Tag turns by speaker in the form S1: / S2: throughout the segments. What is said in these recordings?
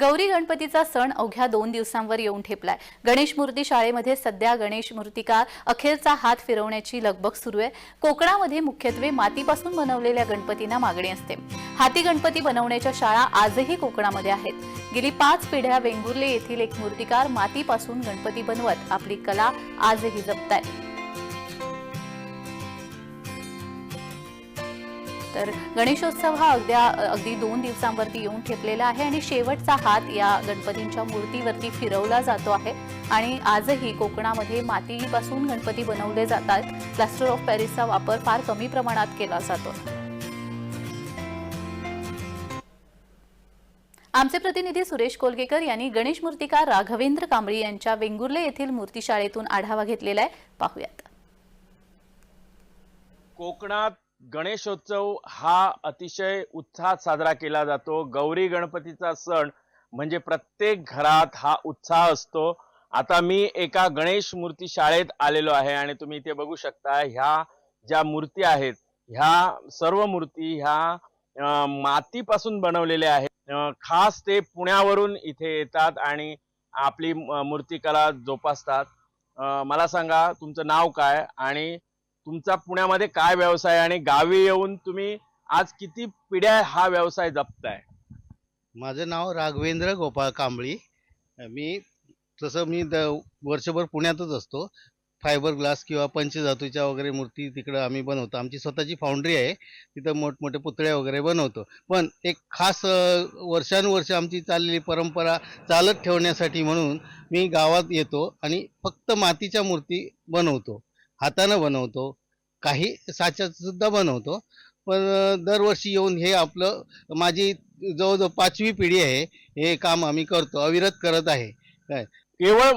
S1: गौरी गणपतीचा सण अवघ्या दोन दिवसांवर येऊन ठेपलाय. गणेश मूर्ती शाळेमध्ये सध्या गणेश मूर्तिकार अखेरचा हात फिरवण्याची लगबग सुरू आहे. कोकणामध्ये मुख्यत्वे मातीपासून बनवलेल्या गणपतींना मागणी असते. हाती गणपती बनवण्याच्या शाळा आजही कोकणामध्ये आहेत. गेली पाच पिढ्या वेंगुर्ले येथील एक मूर्तिकार मातीपासून गणपती बनवत आपली कला आजही जपतायत. तर गणेशोत्सव हा अगद्या अगदी दोन दिवसांवरती येऊन ठेपलेला आहे आणि शेवटचा हात या गणपतींच्या मूर्तीवरती फिरवला जातो आहे. आणि आजही कोकणामध्ये मातीपासून गणपती बनवले जातात. प्लास्टर ऑफ पॅरिसचा वापर फार कमी प्रमाणात केला जातो. आमचे प्रतिनिधी सुरेश कोलगेकर यांनी गणेश मूर्तिकार राघवेंद्र कांबळी यांच्या वेंगुर्ले येथील मूर्तीशाळेतून आढावा घेतलेला आहे. पाहूयात.
S2: कोकणात गणेशोत्सव हा अतिशय उत्साहात साजरा केला जातो. गौरी गणपतीचा सण म्हणजे प्रत्येक घरात हा उत्साह असतो. आता मी एका गणेश मूर्ती शाळेत आलेलो आहे आणि तुम्ही इथे बघू शकता ह्या ज्या मूर्ती आहेत ह्या सर्व मूर्ती ह्या मातीपासून बनवलेल्या आहेत. खास ते पुण्यावरून इथे येतात आणि आपली मूर्तिकला जोपासतात. मला सांगा तुमचं नाव काय आणि तुमचा पुण्यामध्ये काय व्यवसाय आहे आणि गावी येऊन तुम्ही आज किती पिढ्या हा व्यवसाय जपताय?
S3: माझं नाव राघवेंद्र गोपाळ कांबळी. मी तसं मी द वर्षभर पुण्यातच असतो. फायबर ग्लास किंवा पंचधातूच्या वगैरे मूर्ती तिकडं आम्ही बनवतो. आमची स्वतःची फाउंड्री आहे. तिथं मोठमोठे पुतळे वगैरे बनवतो. पण एक खास वर्षानुवर्ष आमची चाललेली परंपरा चालत ठेवण्यासाठी म्हणून मी गावात येतो आणि फक्त मातीच्या मूर्ती बनवतो. हातानं बनवतो. काही साच्यात सुद्धा बनवतो. पण दरवर्षी येऊन हे आपलं माझी जवळजवळ पाचवी पिढी आहे. हे काम आम्ही करतो अविरत करत आहे. काय?
S2: केवळ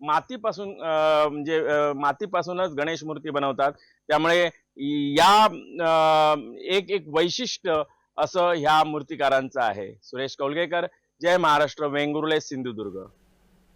S2: मातीपासून म्हणजे मातीपासूनच गणेश मूर्ती बनवतात. त्यामुळे या एक एक वैशिष्ट्य असं ह्या मूर्तिकारांचं आहे. सुरेश कौलगेकर. जय महाराष्ट्र. वेंगुर्ले सिंधुदुर्ग.